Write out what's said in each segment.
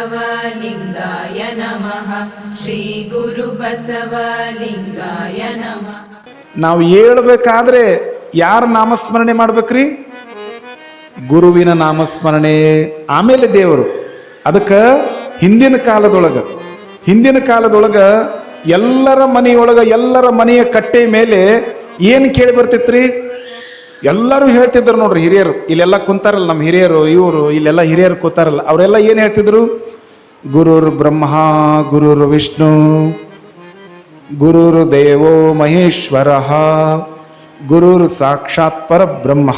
श्रीगुरुबसवलिङ्गाय नमः श्रीगुरुबसवलिङ्गाय नमः ನಾವು ಹೇಳ್ಬೇಕಾದ್ರೆ ಯಾರ ನಾಮಸ್ಮರಣೆ ಮಾಡ್ಬೇಕ್ರಿ ಗುರುವಿನ ನಾಮಸ್ಮರಣೆ ಆಮೇಲೆ ದೇವರು ಅದಕ್ಕೆ ಹಿಂದಿನ ಕಾಲದೊಳಗ ಹಿಂದಿನ ಕಾಲದೊಳಗ ಎಲ್ಲರ ಮನೆಯೊಳಗ ಎಲ್ಲರ ಮನೆಯ ಕಟ್ಟೆ ಮೇಲೆ ಏನು ಕೇಳಿ ಬರ್ತಿತ್ರಿ ಎಲ್ಲರೂ ಹೇಳ್ತಿದ್ರು ನೋಡ್ರಿ ಹಿರಿಯರು. ಇಲ್ಲೆಲ್ಲ ಕುಂತಾರಲ್ಲ ನಮ್ಮ ಹಿರಿಯರು, ಇವರು, ಇಲ್ಲೆಲ್ಲ ಹಿರಿಯರು ಕೂತಾರಲ್ಲ. ಅವರೆಲ್ಲ ಏನು ಹೇಳ್ತಿದ್ರು? ಗುರುರ್ ಬ್ರಹ್ಮ, ಗುರುರ್ ವಿಷ್ಣು, ಗುರುರು ದೇವೋ ಮಹೇಶ್ವರ, ಗುರುರ್ ಸಾಕ್ಷಾತ್ ಪರಬ್ರಹ್ಮ,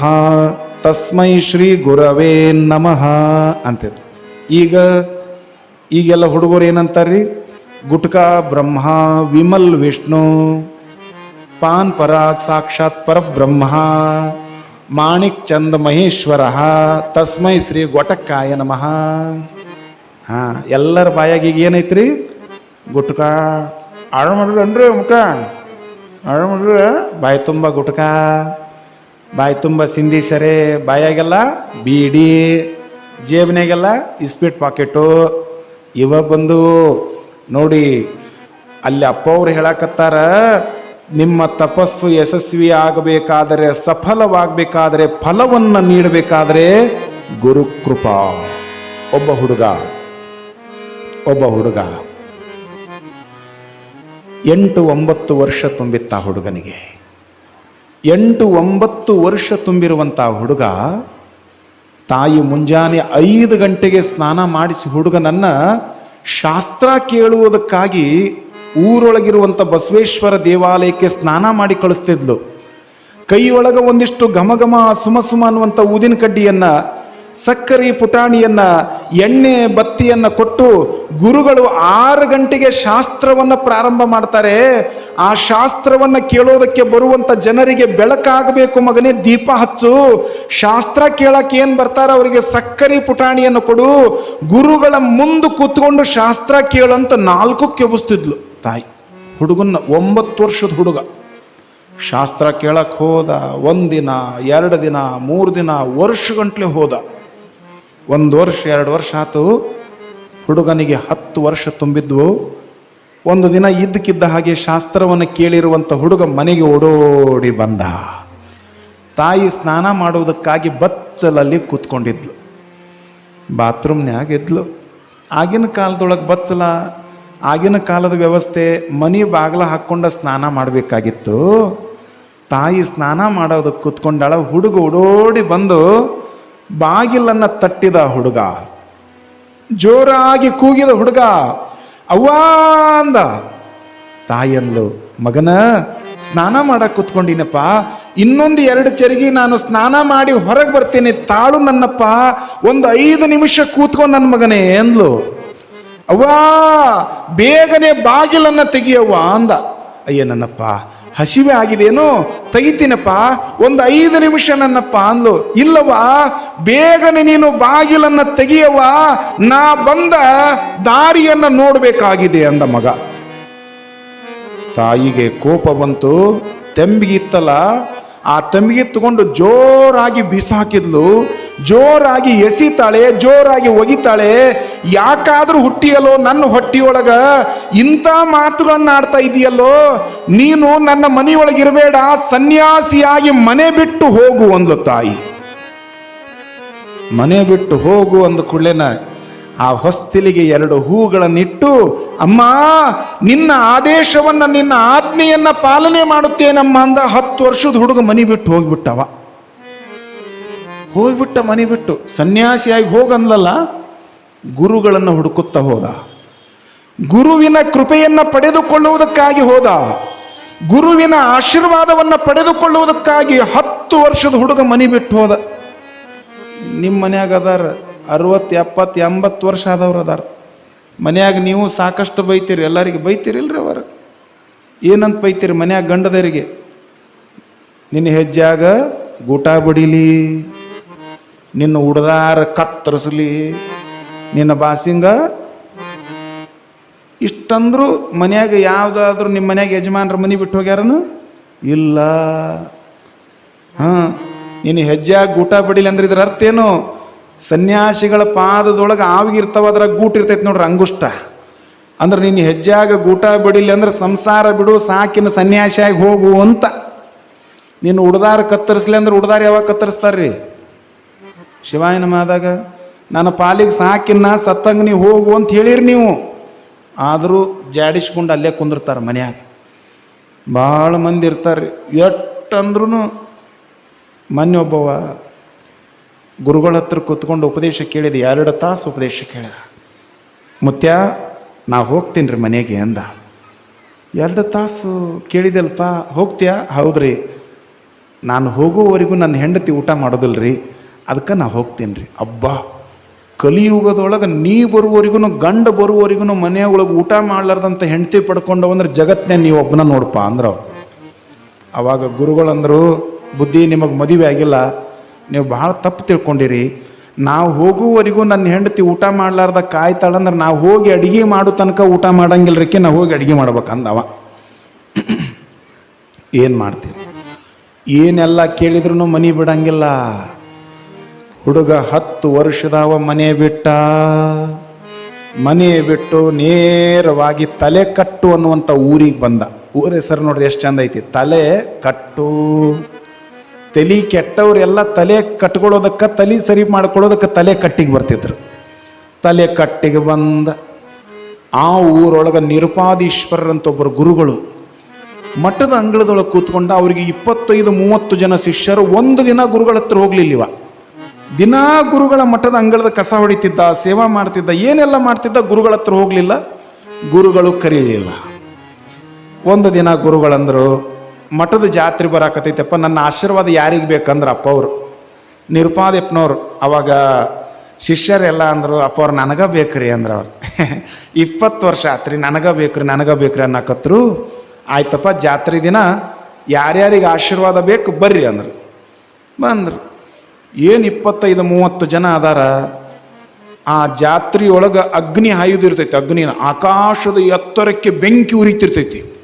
ತಸ್ಮೈ ಶ್ರೀ ಗುರವೇ ನಮಃ ಅಂತಿದ್ರು. ಈಗ, ಈಗೆಲ್ಲ ಹುಡುಗರು ಏನಂತಾರ್ರಿ? ಗುಟ್ಕಾ ಬ್ರಹ್ಮ, ವಿಮಲ್ ವಿಷ್ಣು, ಪಾನ್ ಪರಾಗ್ ಸಾಕ್ಷಾತ್ ಪರಬ್ರಹ್ಮ ಮಾಣಿಕ್ ಚಂದ ಮಹೇಶ್ವರ ತಸ್ಮೈ ಶ್ರೀ ಗೊಟಕ್ಕಾಯ ನಮಃ. ಹಾ, ಎಲ್ಲರ ಬಾಯಾಗಿ ಈಗ ಏನೈತ್ರಿ? ಗುಟ್ಕ. ಆಳು ಮಾಡ್ರಿ ಮುಖ? ಆಳು ಮಾಡ್ರಿ ಬಾಯಿ ತುಂಬ ಗುಟ್ಕ. ಬಾಯಿ ತುಂಬ ಸಿಂಧಿ ಸೆರೆ. ಬಾಯಾಗೆಲ್ಲ ಬೀಡಿ. ಜೇಬಿನಾಗೆಲ್ಲ ಇಸ್ಪೀಟ್ ಪಾಕೆಟು. ಇವಾಗ ಬಂದು ನೋಡಿ, ಅಲ್ಲಿ ಅಪ್ಪ ಅವ್ರು ಹೇಳಕತ್ತಾರ ನಿಮ್ಮ ತಪಸ್ಸು ಯಶಸ್ವಿ ಆಗಬೇಕಾದರೆ ಸಫಲವಾಗಬೇಕಾದರೆ, ಫಲವನ್ನು ನೀಡಬೇಕಾದರೆ ಗುರುಕೃಪಾ ಒಬ್ಬ ಹುಡುಗ ಒಬ್ಬ ಹುಡುಗ. ಎಂಟು ಒಂಬತ್ತು ವರ್ಷ ತುಂಬಿತ್ತ ಹುಡುಗನಿಗೆ. ಎಂಟು ಒಂಬತ್ತು ವರ್ಷ ತುಂಬಿರುವಂಥ ಹುಡುಗ, ತಾಯಿ ಮುಂಜಾನೆ ಐದು ಗಂಟೆಗೆ ಸ್ನಾನ ಮಾಡಿಸಿ ಹುಡುಗನನ್ನ ಶಾಸ್ತ್ರ ಕೇಳುವುದಕ್ಕಾಗಿ ಊರೊಳಗಿರುವಂಥ ಬಸವೇಶ್ವರ ದೇವಾಲಯಕ್ಕೆ ಸ್ನಾನ ಮಾಡಿ ಕಳಿಸ್ತಿದ್ಲು. ಕೈಯೊಳಗ ಒಂದಿಷ್ಟು ಘಮ ಘಮ ಸುಮ ಸುಮ ಅನ್ನುವಂಥ ಊದಿನ ಕಡ್ಡಿಯನ್ನ, ಸಕ್ಕರೆ ಪುಟಾಣಿಯನ್ನ, ಎಣ್ಣೆ ಬತ್ತಿಯನ್ನ ಕೊಟ್ಟು ಗುರುಗಳು ಆರು ಗಂಟೆಗೆ ಶಾಸ್ತ್ರವನ್ನ ಪ್ರಾರಂಭ ಮಾಡ್ತಾರೆ. ಆ ಶಾಸ್ತ್ರವನ್ನ ಕೇಳೋದಕ್ಕೆ ಬರುವಂತ ಜನರಿಗೆ ಬೆಳಕಾಗಬೇಕು ಮಗನೇ, ದೀಪ ಹಚ್ಚು. ಶಾಸ್ತ್ರ ಕೇಳಕ್ಕೆ ಏನ್ ಬರ್ತಾರೆ ಅವರಿಗೆ? ಸಕ್ಕರೆ ಪುಟಾಣಿಯನ್ನು ಕೊಡು. ಗುರುಗಳ ಮುಂದೆ ಕೂತ್ಕೊಂಡು ಶಾಸ್ತ್ರ ಕೇಳಂತ ನಾಲ್ಕು ಕೆಬಸ್ತಿದ್ಲು. ತಾಯಿ. ಹುಡುಗನ್ನ ಒಂಬತ್ತು ವರ್ಷದ ಹುಡುಗ. ಶಾಸ್ತ್ರ ಕೇಳಕ್ಕೆ ಹೋದ, ಒಂದಿನ, ಎರಡು ದಿನ, ಮೂರು ದಿನ, ವರ್ಷಗಂಟ್ಲೆ ಹೋದ. ಒಂದು ವರ್ಷ, ಎರಡು ವರ್ಷ ಆತು, ಹುಡುಗನಿಗೆ ಹತ್ತು ವರ್ಷ ತುಂಬಿದ್ವು. ಒಂದು ದಿನ ಇದ್ದಕ್ಕಿದ್ದ ಹಾಗೆ ಶಾಸ್ತ್ರವನ್ನು ಕೇಳಿರುವಂಥ ಹುಡುಗ ಮನೆಗೆ ಓಡೋಡಿ ಬಂದ. ತಾಯಿ ಸ್ನಾನ ಮಾಡುವುದಕ್ಕಾಗಿ ಬಚ್ಚಲಲ್ಲಿ ಕೂತ್ಕೊಂಡಿದ್ಲು. ಬಾತ್ರೂಮ್ನ್ಯಾಗ ಇದ್ಲು. ಆಗಿನ ಕಾಲದೊಳಗೆ ಬಚ್ಚಲ ಆಗಿನ ಕಾಲದ ವ್ಯವಸ್ಥೆ, ಮನೆ ಬಾಗಿಲ ಹಾಕ್ಕೊಂಡು ಸ್ನಾನ ಮಾಡಬೇಕಾಗಿತ್ತು. ತಾಯಿ ಸ್ನಾನ ಮಾಡೋದಕ್ಕೆ ಕೂತ್ಕೊಂಡಾಳ, ಹುಡುಗ ಓಡೋಡಿ ಬಂದು ಬಾಗಿಲನ್ನು ತಟ್ಟಿದ ಹುಡುಗ. ಜೋರಾಗಿ ಕೂಗಿದ ಹುಡುಗ. ಅವ್ವ ಅಂದ. ತಾಯನ್ಲು ಮಗನ, ಸ್ನಾನ ಮಾಡಕ್ಕೆ ಕೂತ್ಕೊಂಡಿನಪ್ಪ. ಇನ್ನೊಂದು ಎರಡು ಚರಿಗೆ ನಾನು ಸ್ನಾನ ಮಾಡಿ ಹೊರಗೆ ಬರ್ತೀನಿ. ತಾಳು ನನ್ನಪ್ಪ. ಒಂದು ಐದು ನಿಮಿಷ ಕೂತ್ಕೊಂಡು ನನ್ನ ಮಗನೇ ಅಂದ್ಲು. ಅವ್ವಾ, ಬೇಗನೆ ಬಾಗಿಲನ್ನ ತೆಗಿಯವ್ವ ಅಂದ. ಅಯ್ಯ, ನನ್ನಪ್ಪ, ಹಸಿವೆ ಆಗಿದೇನು ತೆಗಿತೀನಪ್ಪ, ಒಂದು ಐದು ನಿಮಿಷ ನನ್ನಪ್ಪ ಅಂದ್ಲು. ಇಲ್ಲವಾ ಬೇಗನೆ ನೀನು ಬಾಗಿಲನ್ನ ತೆಗಿಯವ್ವ? ನಾ ಬಂದ ದಾರಿಯನ್ನ ನೋಡಬೇಕಾಗಿದೆ ಅಂದ ಮಗ. ತಾಯಿಗೆ ಕೋಪ ಬಂತು ತೆಂಬಿಗಿತ್ತಲ್ಲ ಆ ತಂಬಿಗೆ ತಗೊಂಡು ಜೋರಾಗಿ ಬಿಸಾಕಿದ್ಲು, ಜೋರಾಗಿ ಎಸಿತಾಳೆ, ಜೋರಾಗಿ ಒಗಿತಾಳೆ. ಯಾಕಾದ್ರೂ ಹುಟ್ಟಿಯಲ್ಲೋ ನನ್ನ ಹೊಟ್ಟಿಯೊಳಗ, ಇಂಥ ಮಾತುಗಳನ್ನ ಆಡ್ತಾ ಇದೆಯಲ್ಲೋ? ನೀನು ನನ್ನ ಮನೆಯೊಳಗಿರಬೇಡ, ಸನ್ಯಾಸಿಯಾಗಿ ಮನೆ ಬಿಟ್ಟು ಹೋಗು ಅಂದ್ಲು ತಾಯಿ. ಮನೆ ಬಿಟ್ಟು ಹೋಗು ಅಂದ ಕೂಡಲೇನ ಆ ಹೊಸ್ತಿಲಿಗೆ ಎರಡು ಹೂಗಳನ್ನಿಟ್ಟು, ಅಮ್ಮ, ನಿನ್ನ ಆದೇಶವನ್ನ, ನಿನ್ನ ಆಜ್ಞೆಯನ್ನ ಪಾಲನೆ ಮಾಡುತ್ತೇನಮ್ಮ ಅಂದ ಹತ್ತು ವರ್ಷದ ಹುಡುಗ ಮನಿ ಬಿಟ್ಟು ಹೋಗ್ಬಿಟ್ಟವ. ಹೋಗ್ಬಿಟ್ಟ ಮನಿ ಬಿಟ್ಟು ಸನ್ಯಾಸಿಯಾಗಿ ಹೋಗಂದ್ಲಲ್ಲ, ಗುರುಗಳನ್ನು ಹುಡುಕುತ್ತಾ ಹೋದ. ಗುರುವಿನ ಕೃಪೆಯನ್ನ ಪಡೆದುಕೊಳ್ಳುವುದಕ್ಕಾಗಿ ಹೋದ. ಗುರುವಿನ ಆಶೀರ್ವಾದವನ್ನ ಪಡೆದುಕೊಳ್ಳುವುದಕ್ಕಾಗಿ ಹತ್ತು ವರ್ಷದ ಹುಡುಗ ಮನಿ ಬಿಟ್ಟು ಹೋದ. ನಿಮ್ಮ ಮನ್ಯಾಗ ಅದಾರ? ಅರವತ್ತು ಎಪ್ಪತ್ತು ಎಂಬತ್ತು ವರ್ಷ ಆದವ್ರು ಅದಾರ. ಮನ್ಯಾಗ ನೀವು ಸಾಕಷ್ಟು ಬೈತೀರಿ, ಎಲ್ಲರಿಗೆ ಬೈತೀರಿಲ್ರಿ ಅವರು? ಏನಂತ ಬೈತೀರಿ ಮನ್ಯಾಗ ಗಂಡದರಿಗೆ? ನಿನ್ನ ಹೆಜ್ಜೆಯಾಗ ಗೂಟ ಬಡಿಲಿ, ನಿನ್ನ ಉಡ್ದಾರ ಕತ್ತರಿಸ್ಲಿ, ನಿನ್ನ ಬಾಸಿಂಗ ಇಷ್ಟಂದ್ರು ಮನ್ಯಾಗ ಯಾವುದಾದ್ರೂ ನಿಮ್ಮ ಮನ್ಯಾಗ ಯಜಮಾನ್ರ ಮನೆ ಬಿಟ್ಟು ಹೋಗ್ಯಾರನು? ಇಲ್ಲ. ಹಾಂ ನೀನು ಹೆಜ್ಜೆ ಗೂಟ ಬಡಿಲಿ ಅಂದ್ರೆ ಇದ್ರ ಅರ್ಥ ಏನು? ಸನ್ಯಾಸಿಗಳ ಪಾದದೊಳಗೆ ಆವಿಗಿರ್ತಾವ ಅದ್ರಾಗ ಗೂಟ್ ಇರ್ತೈತೆ ನೋಡ್ರಿ, ಅಂಗುಷ್ಟ. ಅಂದ್ರೆ ನಿನ್ನ ಹೆಜ್ಜೆಯಾಗ ಗೂಟ ಬಿಡಿಲಿ ಅಂದ್ರೆ ಸಂಸಾರ ಬಿಡು, ಸಾಕಿನ ಸನ್ಯಾಸಿಯಾಗಿ ಹೋಗು ಅಂತ. ನೀನು ಉಡ್ದಾರ ಕತ್ತರಿಸ್ಲಿ ಅಂದ್ರೆ ಉಡ್ದಾರ ಯಾವಾಗ ಕತ್ತರಿಸ್ತಾರ್ರಿ? ಶಿವಾಯನ ಮಾದಾಗ, ನನ್ನ ಪಾಲಿಗೆ ಸಾಕಿನ್ನ ಸತ್ತಂಗ ನೀವು ಹೋಗು ಅಂತ ಹೇಳಿರಿ ನೀವು. ಆದರೂ ಜಾಡಿಸ್ಕೊಂಡು ಅಲ್ಲೇ ಕುಂದಿರ್ತಾರೆ ಮನ್ಯಾಗ. ಭಾಳ ಮಂದಿ ಇರ್ತಾರೆ ಎಷ್ಟಂದ್ರೂ ಮೊನ್ನೆ ಒಬ್ಬವ ಗುರುಗಳ ಹತ್ರ ಕೂತ್ಕೊಂಡು ಉಪದೇಶ ಕೇಳಿದ ಎರಡು ತಾಸು ಉಪದೇಶ ಕೇಳಿದ? ಮುತ್ಯ, ನಾ ಹೋಗ್ತೀನಿ ರೀ ಮನೆಗೆ ಅಂದ. ಎರಡು ತಾಸು ಕೇಳಿದಲ್ಪ, ಹೋಗ್ತೀಯಾ? ಹೌದ್ರಿ. ನಾನು ಹೋಗೋವರೆಗೂ ನನ್ನ ಹೆಂಡತಿ ಊಟ ಮಾಡೋದಿಲ್ಲ ರೀ ಅದಕ್ಕೆ ನಾ ಹೋಗ್ತೀನಿ ರೀ. ಅಬ್ಬಾ! ಕಲಿಯುಗದೊಳಗೆ ನೀ ಬರುವವರೆಗೂ ಗಂಡ ಬರುವವರೆಗೂ ಮನೆ ಒಳಗೆ ಊಟ ಮಾಡ್ಲಾರ್ದಂಥ ಹೆಂಡತಿ ಪಡ್ಕೊಂಡು ಅಂದ್ರೆ ಜಗತ್ತನ್ನೇ ನೀವು ಒಬ್ಬನ ನೋಡಪ್ಪ ಅಂದ್ರೆ ಅವಾಗ ಗುರುಗಳಂದರು, ಬುದ್ಧಿ ನಿಮಗೆ ಮದುವೆ ಆಗಿಲ್ಲ. ನೀವು ಭಾಳ ತಪ್ಪು ತಿಳ್ಕೊಂಡಿರಿ. ನಾವು ಹೋಗುವವರೆಗೂ ನನ್ನ ಹೆಂಡತಿ ಊಟ ಮಾಡ್ಲಾರ್ದ ಕಾಯ್ತಾಳಂದ್ರೆ ನಾವು ಹೋಗಿ ಅಡುಗೆ ಮಾಡೋ ತನಕ ಊಟ ಮಾಡಂಗಿಲ್ಲರಿಕೆ ನಾವು ಹೋಗಿ ಅಡುಗೆ ಮಾಡ್ಬೇಕಂದವ. ಏನು ಮಾಡ್ತೀರಿ? ಏನೆಲ್ಲ ಕೇಳಿದ್ರು ಮನೆ ಬಿಡಂಗಿಲ್ಲ. ಹುಡುಗ ಹತ್ತು ವರ್ಷದವ ಮನೆ ಬಿಟ್ಟ. ಮನೆ ಬಿಟ್ಟು ನೇರವಾಗಿ ತಲೆ ಕಟ್ಟು ಅನ್ನುವಂಥ ಊರಿಗೆ ಬಂದ. ಊರ ಹೆಸರು ನೋಡ್ರಿ ಎಷ್ಟು ಚಂದ ಐತಿ. ತಲೆ ಕಟ್ಟು. ತಲೆ ಕೆಟ್ಟವರೆಲ್ಲ ತಲೆ ಕಟ್ಕೊಳ್ಳೋದಕ್ಕೆ ತಲೆ ಸರಿ ಮಾಡ್ಕೊಳ್ಳೋದಕ್ಕೆ ತಲೆ ಕಟ್ಟಿಗೆ ಬರ್ತಿದ್ರು. ತಲೆ ಕಟ್ಟಿಗೆ ಬಂದ ಆ ಊರೊಳಗೆ ನಿರುಪಾದೀಶ್ವರರಂತ ಒಬ್ಬರು ಗುರುಗಳು ಮಠದ ಅಂಗಳದೊಳಗೆ ಕೂತ್ಕೊಂಡು ಅವರಿಗೆ ಇಪ್ಪತ್ತೈದು, ಮೂವತ್ತು ಜನ ಶಿಷ್ಯರು ಒಂದು ದಿನ ಗುರುಗಳ ಹತ್ರ ಹೋಗ್ಲಿಲ್ಲಿವ. ದಿನಾ ಗುರುಗಳ ಮಠದ ಅಂಗಳದ ಕಸ ಹೊಡಿತಿದ್ದ, ಸೇವಾ ಮಾಡ್ತಿದ್ದ, ಏನೆಲ್ಲ ಮಾಡ್ತಿದ್ದ ಗುರುಗಳ ಹತ್ರ ಹೋಗ್ಲಿಲ್ಲ. ಗುರುಗಳು ಕರೀಲಿಲ್ಲ. ಒಂದು ದಿನ ಗುರುಗಳಂದ್ರು ಮಠದ ಜಾತ್ರೆ ಬರಾಕತೈತಪ್ಪ ನನ್ನ ಆಶೀರ್ವಾದ ಯಾರಿಗೆ ಬೇಕಂದ್ರೆ ಅಪ್ಪ ಅವರು. ನಿರುಪಾದಪ್ಪನವ್ರು ಅವಾಗ ಶಿಷ್ಯರೆಲ್ಲ ಅಂದರು, ಅಪ್ಪ ಅವ್ರು, ನನಗ ಬೇಕ್ರಿ ಅಂದ್ರೆ ಅವ್ರು. ಇಪ್ಪತ್ತು ವರ್ಷ ಆತ್ರಿ, ನನಗ ಬೇಕ್ರಿ ನನಗ ಬೇಕ್ರಿ ಅನ್ನಕತ್ರು. ಆಯ್ತಪ್ಪ, ಜಾತ್ರೆ ದಿನ ಯಾರ್ಯಾರಿಗೆ ಆಶೀರ್ವಾದ ಬೇಕು ಬರ್ರಿ ಅಂದ್ರು. ಬಂದ್ರು. ಏನು ಇಪ್ಪತ್ತೈದು, ಮೂವತ್ತು ಜನ ಅದಾರ, ಆ ಜಾತ್ರೆಯೊಳಗೆ ಅಗ್ನಿ ಹಾಯುದಿರ್ತೈತಿ, ಅಗ್ನಿನ ಆಕಾಶದ ಎತ್ತರಕ್ಕೆ ಬೆಂಕಿ ಉರಿತಿರ್ತೈತಿ.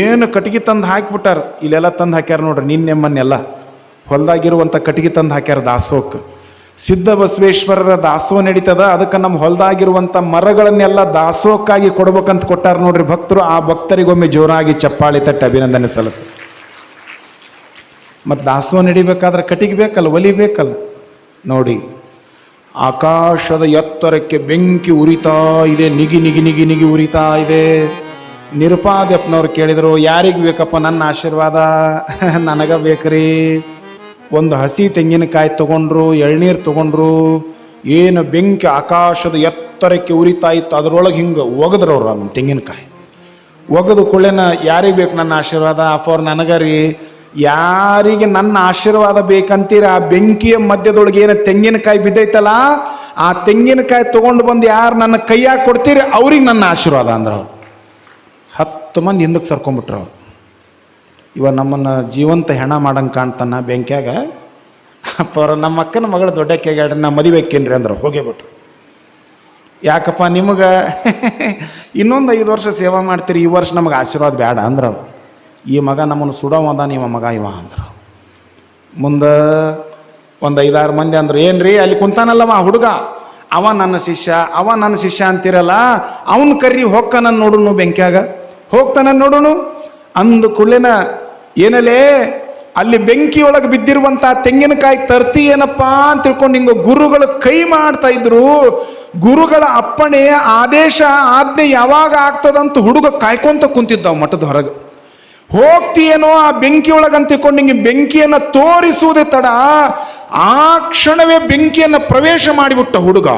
ಏನು ಕಟ್ಟಿಗೆ ತಂದು ಹಾಕಿಬಿಟ್ಟಾರ? ಇಲ್ಲೆಲ್ಲ ತಂದು ಹಾಕ್ಯಾರ ನೋಡ್ರಿ, ನಿನ್ನೆ ಮೊನ್ನೆಲ್ಲ. ಹೊಲ್ದಾಗಿರುವಂಥ ಕಟ್ಗೆ ತಂದು ಹಾಕ್ಯಾರ ದಾಸೋಕ್. ಸಿದ್ಧ ಬಸವೇಶ್ವರರ ದಾಸೋಹ ನಡೀತದ, ಅದಕ್ಕೆ ನಮ್ಮ ಹೊಲ್ದಾಗಿರುವಂಥ ಮರಗಳನ್ನೆಲ್ಲ ದಾಸೋಕ್ಕಾಗಿ ಕೊಡ್ಬೇಕಂತ ಕೊಟ್ಟಾರ ನೋಡ್ರಿ ಭಕ್ತರು. ಆ ಭಕ್ತರಿಗೊಮ್ಮೆ ಜೋರಾಗಿ ಚಪ್ಪಾಳಿ ತಟ್ಟಿ ಅಭಿನಂದನೆ ಸಲ್ಲಿಸ. ಮತ್ತು ದಾಸೋಹ ನಡಿಬೇಕಾದ್ರೆ ಕಟ್ಟಿಗೆ ಬೇಕಲ್ಲ, ಒಲಿ ಬೇಕಲ್ಲ? ನೋಡಿ, ಆಕಾಶದ ಎತ್ತರಕ್ಕೆ ಬೆಂಕಿ ಉರಿತಾ ಇದೆ, ನಿಗಿ ನಿಗಿ ನಿಗಿ ನಿಗಿ ಉರಿತಾ ಇದೆ. ನಿರುಪಾದ್ಯಪ್ಪನವ್ರು ಕೇಳಿದರು, ಯಾರಿಗೆ ಬೇಕಪ್ಪ ನನ್ನ ಆಶೀರ್ವಾದ? ನನಗ ಬೇಕ್ರಿ. ಒಂದು ಹಸಿ ತೆಂಗಿನಕಾಯಿ ತಗೊಂಡ್ರು, ಎಳ್ನೀರು ತಗೊಂಡ್ರು, ಏನು ಬೆಂಕಿ ಆಕಾಶದ ಎತ್ತರಕ್ಕೆ ಉರಿತಾ ಇತ್ತು, ಅದರೊಳಗೆ ಹಿಂಗೆ ಒಗದ್ರು ಅವ್ರು ಅದನ್ನು ತೆಂಗಿನಕಾಯಿ. ಒಗದು ಕುಳ್ಳೆನ ಯಾರಿಗೆ ಬೇಕು ನನ್ನ ಆಶೀರ್ವಾದ? ಅಪ್ಪ ನನಗೆ ನನಗರಿ ಯಾರಿಗೆ ನನ್ನ ಆಶೀರ್ವಾದ ಬೇಕಂತೀರ? ಆ ಬೆಂಕಿಯ ಮಧ್ಯದೊಳಗೆ ಏನು ತೆಂಗಿನಕಾಯಿ ಬಿದ್ದೈತಲ್ಲ, ಆ ತೆಂಗಿನಕಾಯಿ ತೊಗೊಂಡು ಬಂದು ಯಾರು ನನ್ನ ಕೈಯಾಗ ಕೊಡ್ತೀರಿ, ಅವ್ರಿಗೆ ನನ್ನ ಆಶೀರ್ವಾದ ಅಂದ್ರೆ ಅವ್ರು. ಹತ್ತು ಮಂದಿ ಹಿಂದಕ್ಕೆ ಸರ್ಕೊಂಡ್ಬಿಟ್ರು ಅವ್ರು. ಇವ ನಮ್ಮನ್ನು ಜೀವಂತ ಹೆಣ ಮಾಡಂಗೆ ಕಾಣ್ತಾನ ಬೆಂಕಿಯಾಗ ಅಪ್ಪ ನಮ್ಮ ಅಕ್ಕನ ಮಗಳು ದೊಡ್ಡಕ್ಕೆ ಹೇಳ್ರಿ ನಾ ಮದುವೆ ಅಕ್ಕೇನ್ರಿ ಅಂದ್ರೆ ಹೋಗೇಬಿಟ್ರು ಯಾಕಪ್ಪ ನಿಮಗೆ? ಇನ್ನೊಂದು ಐದು ವರ್ಷ ಸೇವಾ ಮಾಡ್ತೀರಿ, ಈ ವರ್ಷ ನಮಗೆ ಆಶೀರ್ವಾದ ಬೇಡ ಅಂದ್ರೆ ಅವ್ರು. ಈ ಮಗ ನಮ್ಮನ್ನು ಸುಡೋವದ ನಿಮ್ಮ ಮಗ, ಇವ ಅಂದ್ರು. ಮುಂದೆ ಒಂದು ಐದಾರು ಮಂದಿ ಅಂದ್ರು, ಏನ್ರಿ ಅಲ್ಲಿ ಕುಂತಾನಲ್ಲವ ಹುಡುಗ? ಅವ ನನ್ನ ಶಿಷ್ಯ, ಅವ ನನ್ನ ಶಿಷ್ಯ ಅಂತಿರಲ್ಲ ಕರಿ ಕರ್ರಿ ನನ್ನ ನೋಡುನು ಬೆಂಕ್ಯಾಗ ಹೋಗ್ತಾನ ನೋಡೋಣ ಅಂದ ಕುಳ್ಳಿನ ಏನಲೇ, ಅಲ್ಲಿ ಬೆಂಕಿ ಒಳಗೆ ಬಿದ್ದಿರುವಂತ ತೆಂಗಿನಕಾಯಿ ತರ್ತಿ ಏನಪ್ಪಾ ಅಂತ ತಿಳ್ಕೊಂಡು ಹಿಂಗ ಗುರುಗಳು ಕೈ ಮಾಡ್ತಾ ಇದ್ರು. ಗುರುಗಳ ಅಪ್ಪಣೆ, ಆದೇಶ, ಆಜ್ಞೆ ಯಾವಾಗ ಆಗ್ತದಂತ ಹುಡುಗ ಕಾಯ್ಕೊಂತ ಕುಂತಿದ್ದ ಮಠದ ಹೊರಗೆ. ಹೋಗ್ತೀಯೇನೋ ಆ ಬೆಂಕಿ ಒಳಗಂತ ತಿಳ್ಕೊಂಡು ಹಿಂಗೆ ಬೆಂಕಿಯನ್ನು ತೋರಿಸುವುದೇ ತಡ. ಆ ಕ್ಷಣವೇ ಬೆಂಕಿಯನ್ನು ಪ್ರವೇಶ ಮಾಡಿಬಿಟ್ಟ ಹುಡುಗ.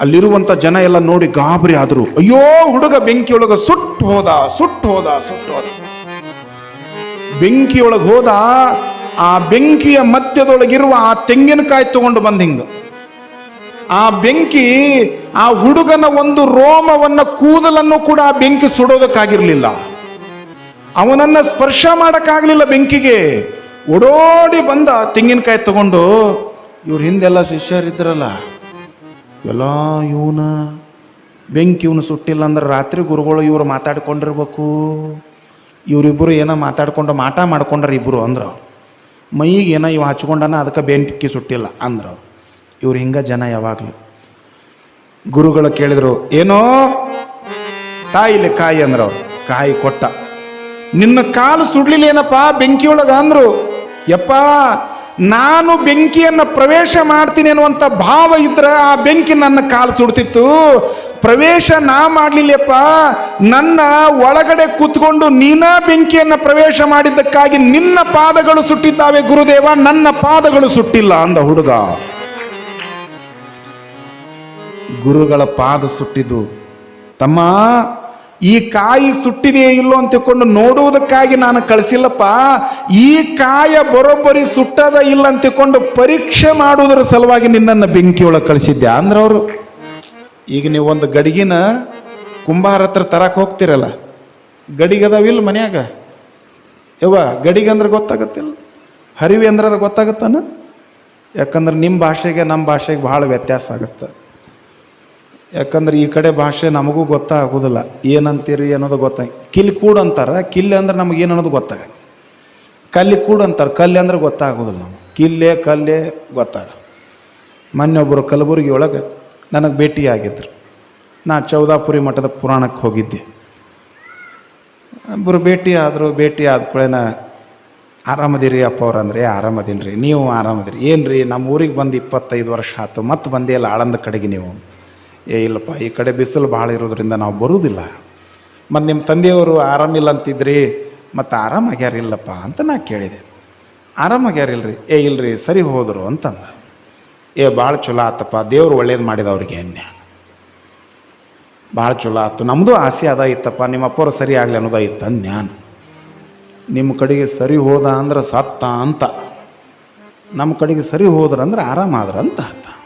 ಅಲ್ಲಿರುವಂತ ಜನ ಎಲ್ಲ ನೋಡಿ ಗಾಬರಿ ಆದರು. ಅಯ್ಯೋ, ಹುಡುಗ ಬೆಂಕಿಯೊಳಗೆ ಸುಟ್ಟು ಹೋದ ಸುಟ್ಟು ಹೋದ ಸುಟ್ಟು ಹೋದ. ಬೆಂಕಿಯೊಳಗೆ ಹೋದ, ಆ ಬೆಂಕಿಯ ಮಧ್ಯದೊಳಗಿರುವ ಆ ತೆಂಗಿನಕಾಯಿ ತಗೊಂಡು ಬಂದ ಹಿಂಗ. ಆ ಬೆಂಕಿ, ಆ ಹುಡುಗನ ಒಂದು ರೋಮವನ್ನ ಕೂದಲನ್ನು ಕೂಡ ಆ ಬೆಂಕಿ ಸುಡೋದಕ್ಕಾಗಿರ್ಲಿಲ್ಲ. ಅವನನ್ನ ಸ್ಪರ್ಶ ಮಾಡಕ್ಕಾಗಲಿಲ್ಲ ಬೆಂಕಿಗೆ. ಓಡೋಡಿ ಬಂದ ತೆಂಗಿನಕಾಯಿ ತಗೊಂಡು, ಇವ್ರ ಹಿಂದೆಲ್ಲ ಶಿಷ್ಯರಿದ್ರಲ್ಲ. ಎಲ್ಲ ಇವನ ಬೆಂಕಿ ಇವನು ಸುಟ್ಟಿಲ್ಲ ಅಂದ್ರೆ ರಾತ್ರಿ ಗುರುಗಳು ಇವರು ಮಾತಾಡ್ಕೊಂಡಿರ್ಬೇಕು. ಇವರಿಬ್ಬರು ಏನೋ ಮಾತಾಡ್ಕೊಂಡು ಮಾಟ ಮಾಡ್ಕೊಂಡ್ರೆ ಇಬ್ಬರು ಅಂದ್ರೆ. ಮೈಗೆ ಏನೋ ಇವು ಹಚ್ಕೊಂಡನ ಅದಕ್ಕೆ ಬೆಂಕಿ ಸುಟ್ಟಿಲ್ಲ ಅಂದ್ರೆ. ಇವ್ರು ಹಿಂಗೆ ಜನ ಯಾವಾಗಲೂ. ಗುರುಗಳು ಕೇಳಿದ್ರು, ಏನೋ? ತಾಯಿಲೆ ಕಾಯಿ ಅಂದ್ರೆ. ಅವ್ರು ಕಾಯಿ ಕೊಟ್ಟ. ನಿನ್ನ ಕಾಲು ಸುಡ್ಲಿಲ್ಲ ಏನಪ್ಪ? ಬೆಂಕಿಯೊಳಗ ಅಂದ್ರು. ಯಪ್ಪ ನಾನು ಬೆಂಕಿಯನ್ನು ಪ್ರವೇಶ ಮಾಡ್ತೀನಿ ಅನ್ನುವಂತ ಭಾವ ಇದ್ರೆ ಆ ಬೆಂಕಿ ನನ್ನ ಕಾಲು ಸುಡ್ತಿತ್ತು. ಪ್ರವೇಶ ನಾ ಮಾಡಲಿಲ್ಲಪ್ಪ. ನನ್ನ ಒಳಗಡೆ ಕೂತ್ಕೊಂಡು ನೀನ ಬೆಂಕಿಯನ್ನು ಪ್ರವೇಶ ಮಾಡಿದ್ದಕ್ಕಾಗಿ ನಿನ್ನ ಪಾದಗಳು ಸುಟ್ಟಿದ್ದಾವೆ ಗುರುದೇವ, ನನ್ನ ಪಾದಗಳು ಸುಟ್ಟಿಲ್ಲ ಅಂದ ಹುಡುಗ. ಗುರುಗಳ ಪಾದ ಸುಟ್ಟಿದ್ದು. ತಮ್ಮ ಈ ಕಾಯಿ ಸುಟ್ಟಿದೆಯೇ ಇಲ್ಲೋ ಅಂತ ತಿಳ್ಕೊಂಡು ನೋಡುವುದಕ್ಕಾಗಿ ನಾನು ಕಳಿಸಿಲ್ಲಪ್ಪ. ಈ ಕಾಯ ಬರೋಬ್ಬರಿ ಸುಟ್ಟದ ಇಲ್ಲ ಅಂತ ತಿಳ್ಕೊಂಡು ಪರೀಕ್ಷೆ ಮಾಡುವುದರ ಸಲುವಾಗಿ ನಿನ್ನನ್ನು ಬೆಂಕಿಯೊಳಗೆ ಕಳಿಸಿದ್ದೆ ಅಂದ್ರೆ ಅವರು ಈಗ ನೀವು ಒಂದು ಗಡಿಗಿನ ಕುಂಬಾರ ಹತ್ರ ತರಕ್ಕೆ ಹೋಗ್ತಿರಲ್ಲ, ಗಡಿಗೆ ಅದಾವಿಲ್ಲ ಮನ್ಯಾಗ? ಯವ್ವ, ಗಡಿಗೆ ಅಂದ್ರೆ ಗೊತ್ತಾಗತ್ತಿಲ್ಲ. ಹರಿವಿ ಅಂದ್ರೆ ಗೊತ್ತಾಗತ್ತಾನ? ಯಾಕಂದ್ರೆ ನಿಮ್ಮ ಭಾಷೆಗೆ ನಮ್ಮ ಭಾಷೆಗೆ ಭಾಳ ವ್ಯತ್ಯಾಸ ಆಗುತ್ತೆ. ಯಾಕಂದ್ರೆ ಈ ಕಡೆ ಭಾಷೆ ನಮಗೂ ಗೊತ್ತಾಗೋದಿಲ್ಲ. ಏನಂತೀರಿ ಅನ್ನೋದು ಗೊತ್ತಾಗ ಕಿಲ್ ಕೂಡ ಅಂತಾರೆ ಕಿಲ್ ಅಂದ್ರೆ ನಮಗೆ ಏನು ಅನ್ನೋದು ಗೊತ್ತಾಗ ಕಲ್ಲಿ ಕೂಡ ಅಂತಾರೆ ಕಲ್ಲಿ ಅಂದ್ರೆ ಗೊತ್ತಾಗೋದಿಲ್ಲ ನಮಗೆ. ಕಿಲ್ಲೆ ಕಲ್ಲೆ ಗೊತ್ತಾಗ. ಮೊನ್ನೆ ಒಬ್ಬರು ಕಲಬುರಗಿ ಒಳಗೆ ನನಗೆ ಭೇಟಿ ಆಗಿದ್ರು ನಾ ಚೌದಾಪುರಿ ಮಠದ ಪುರಾಣಕ್ಕೆ ಹೋಗಿದ್ದೆ. ಒಬ್ಬರು ಭೇಟಿ ಆದರು ಭೇಟಿ ಆದ ಕೂಡೇನ ಆರಾಮದಿರಿ ಅಪ್ಪ ಅವ್ರು ಅಂದ್ರೆ "ಏ, ಆರಾಮದೀನಿ ರೀ ನೀವು ಆರಾಮದಿರಿ. ಏನು ರೀ ನಮ್ಮ ಊರಿಗೆ ಬಂದು ಇಪ್ಪತ್ತೈದು ವರ್ಷ ಆಯ್ತು ಮತ್ತೆ ಬಂದೇ ಇಲ್ಲ ಆಳಂದ ಕಡೆಗೆ ನೀವು. ಏ, ಇಲ್ಲಪ್ಪ, ಈ ಕಡೆ ಬಿಸಿಲು ಭಾಳ ಇರೋದ್ರಿಂದ ನಾವು ಬರುವುದಿಲ್ಲ. ಮತ್ತು ನಿಮ್ಮ ತಂದೆಯವರು ಆರಾಮಿಲ್ಲ ಅಂತಿದ್ರಿ ಮತ್ತು ಆರಾಮಾಗ್ಯಾರಿಲ್ಲಪ್ಪ ಅಂತ ನಾ ಕೇಳಿದೆ. ಆರಾಮಾಗ್ಯಾರಿಲ್ರಿ? ಏ, ಇಲ್ರಿ, ಸರಿ ಹೋದರು ಅಂತಂದ. ಏ, ಭಾಳ ಚಲೋ ಆತಪ್ಪ, ದೇವ್ರು ಒಳ್ಳೇದು ಮಾಡಿದ ಅವ್ರಿಗೆ ಅನ್ಯ ಭಾಳ ಚಲೋ ಆಯ್ತು ನಮ್ಮದು ಆಸೆ ಅದ ಇತ್ತಪ್ಪ, ನಿಮ್ಮ ಅಪ್ಪರು ಸರಿ ಆಗಲಿ ಅನ್ನೋದ ಇತ್ತು ನಿಮ್ಮ ಕಡೆಗೆ ಸರಿ ಹೋದ ಅಂದ್ರೆ ಸತ್ತ ಅಂತ. ನಮ್ಮ ಕಡೆಗೆ ಸರಿ ಹೋದ್ರಂದ್ರೆ ಆರಾಮಾದ್ರ ಅಂತ ಅರ್ಥ.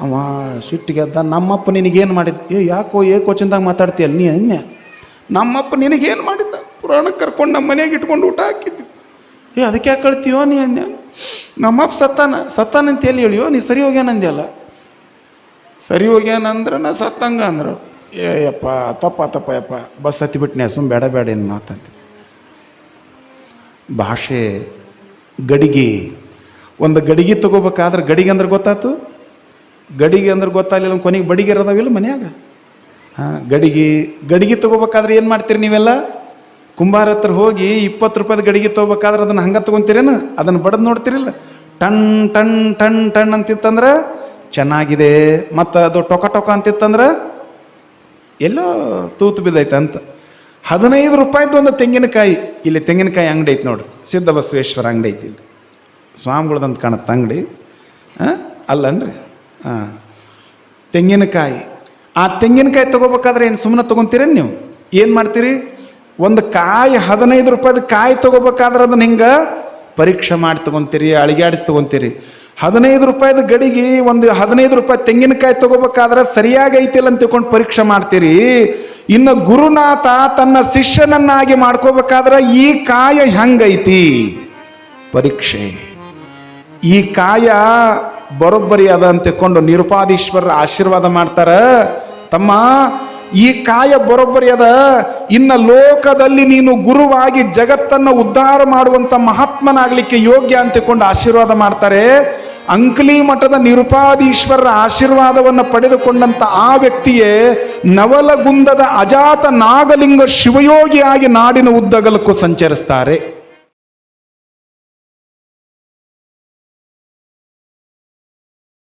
ಅವ ಸಿಟ್ಟಿಗೆದ್ದ ನಮ್ಮಪ್ಪ ನಿನಗೇನು ಮಾಡಿದ್ದ ಏ, ಯಾಕೋ ಏಕೋಚಿಂದಾಗ ಮಾತಾಡ್ತೀಯಲ್ಲ ನೀ ಅನ್ಯ. ನಮ್ಮಪ್ಪ ನಿನಗೇನು ಮಾಡಿದ್ದ? ಪುರಾಣಕ್ಕೆ ಕರ್ಕೊಂಡು ನಮ್ಮ ಮನೆಗೆ ಇಟ್ಕೊಂಡು ಊಟ ಹಾಕಿದ್ವಿ. ಏ, ಅದಕ್ಕೆ ಯಾಕೆ ಕಳ್ತೀಯೋ ನೀ ಅನ್ಯ? ನಮ್ಮಪ್ಪ ಸತ್ತಾನ ಸತ್ತಾನ ಅಂತ ಎಲ್ಲಿ ಹೇಳಿಯೋ? ನೀ ಸರಿ ಹೋಗ್ಯಾನಂದ್ಯಲ್ಲ ಸರಿ ಹೋಗ್ಯಾನಂದ್ರೆ ನಾ ಸತ್ತಂಗ ಅಂದ್ರು. ಏ ತಪ್ಪ ತಪ್ಪ, ಯಪ್ಪ, ಬಸ್ ಹತ್ತಿಬಿಟ್ನೆ, ಸುಮ್ಮ ಬೇಡ ಬೇಡ ಏನು ಮಾತಂತ. ಭಾಷೆ ಗಡಿಗೆ, ಒಂದು ಗಡಿಗೆ ತಗೋಬೇಕಾದ್ರೆ ಗಡಿಗೆ ಅಂದ್ರೆ ಗೊತ್ತಾತು? ಗಡಿಗೆ ಅಂದ್ರೆ ಗೊತ್ತಾಗಲಿಲ್ಲ ಕೊನೆಗೆ ಬಡಿಗೆ ಇರೋದಾವಿಲ್ಲ ಮನ್ಯಾಗ? ಹಾಂ, ಗಡಿಗೆ ಗಡಿಗೆ ತಗೋಬೇಕಾದ್ರೆ ಏನು ಮಾಡ್ತೀರಿ ನೀವೆಲ್ಲ? ಕುಂಬಾರ ಹತ್ರ ಹೋಗಿ ಇಪ್ಪತ್ತು ರೂಪಾಯ್ದು ಗಡಿಗೆ ತೊಗೋಬೇಕಾದ್ರೆ ಅದನ್ನು ಹಂಗೆ ತೊಗೊಂತೀರೇನು? ಅದನ್ನು ಬಡದು ನೋಡ್ತಿರಿಲ್ಲ? ಟಣ್ ಟಣ್ ಟಣ್ ಟಣ್ ಅಂತಿತ್ತಂದ್ರೆ ಚೆನ್ನಾಗಿದೆ. ಮತ್ತು ಅದು ಟೊಕ ಟೊಕ ಅಂತಿತ್ತಂದ್ರೆ ಎಲ್ಲೋ ತೂತು ಬಿದ್ದೈತೆ ಅಂತ ಹದಿನೈದು ರೂಪಾಯಿದ್ದು ಒಂದು ತೆಂಗಿನಕಾಯಿ, ಇಲ್ಲಿ ತೆಂಗಿನಕಾಯಿ ಅಂಗಡಿ ಐತೆ ನೋಡ್ರಿ. ಸಿದ್ಧ ಬಸವೇಶ್ವರ ಅಂಗಡಿ ಐತಿ ಇಲ್ಲಿ. ಸ್ವಾಮಿಗಳ್ದಂತ ಕಾಣುತ್ತೆ ಅಂಗಡಿ. ಹಾಂ, ಅಲ್ಲನ್ರಿ. ಹಾಂ. ತೆಂಗಿನಕಾಯಿ. ಆ ತೆಂಗಿನಕಾಯಿ ತೊಗೋಬೇಕಾದ್ರೆ ಏನು ಸುಮ್ಮನೆ ತೊಗೊಂತೀರೇನು ನೀವು? ಏನು ಮಾಡ್ತೀರಿ? ಒಂದು ಕಾಯಿ ಹದಿನೈದು ರೂಪಾಯಿದ ಕಾಯಿ ತೊಗೋಬೇಕಾದ್ರೆ ಅದನ್ನ ಹಿಂಗೆ ಪರೀಕ್ಷೆ ಮಾಡಿ ತೊಗೊಂತೀರಿ, ಅಳಿಗಾಡಿಸಿ ತೊಗೊಂತೀರಿ. ಹದಿನೈದು ರೂಪಾಯಿದ ಗಡಿಗೆ ಒಂದು ಹದಿನೈದು ರೂಪಾಯಿ ತೆಂಗಿನಕಾಯಿ ತೊಗೋಬೇಕಾದ್ರೆ ಸರಿಯಾಗಿ ಐತಿಲ್ಲ ಅಂತ ತಿಳ್ಕೊಂಡು ಪರೀಕ್ಷೆ ಮಾಡ್ತೀರಿ. ಇನ್ನು ಗುರುನಾಥ ತನ್ನ ಶಿಷ್ಯನನ್ನಾಗಿ ಮಾಡ್ಕೋಬೇಕಾದ್ರೆ ಈ ಕಾಯ ಹೆಂಗೈತಿ? ಪರೀಕ್ಷೆ. ಈ ಕಾಯ ಬರೋಬ್ಬರಿ ಅದ ಅಂತ ತಿಳ್ಕೊಂಡು ನಿರುಪಾದೀಶ್ವರರ ಆಶೀರ್ವಾದ ಮಾಡ್ತಾರ. ತಮ್ಮ, ಈ ಕಾಯ ಬರೋಬ್ಬರಿ ಅದ. ಇನ್ನ ಲೋಕದಲ್ಲಿ ನೀನು ಗುರುವಾಗಿ ಜಗತ್ತನ್ನು ಉದ್ಧಾರ ಮಾಡುವಂತ ಮಹಾತ್ಮನಾಗ್ಲಿಕ್ಕೆ ಯೋಗ್ಯ ಅಂತ ತಿಳ್ಕೊಂಡು ಆಶೀರ್ವಾದ ಮಾಡ್ತಾರೆ. ಅಂಕಲಿ ಮಠದ ನಿರುಪಾದೀಶ್ವರರ ಆಶೀರ್ವಾದವನ್ನು ಪಡೆದುಕೊಂಡಂತ ಆ ವ್ಯಕ್ತಿಯೇ ನವಲಗುಂದದ ಅಜಾತ ನಾಗಲಿಂಗ ಶಿವಯೋಗಿಯಾಗಿ ನಾಡಿನ ಉದ್ದಗಲಕ್ಕೂ ಸಂಚರಿಸ್ತಾರೆ.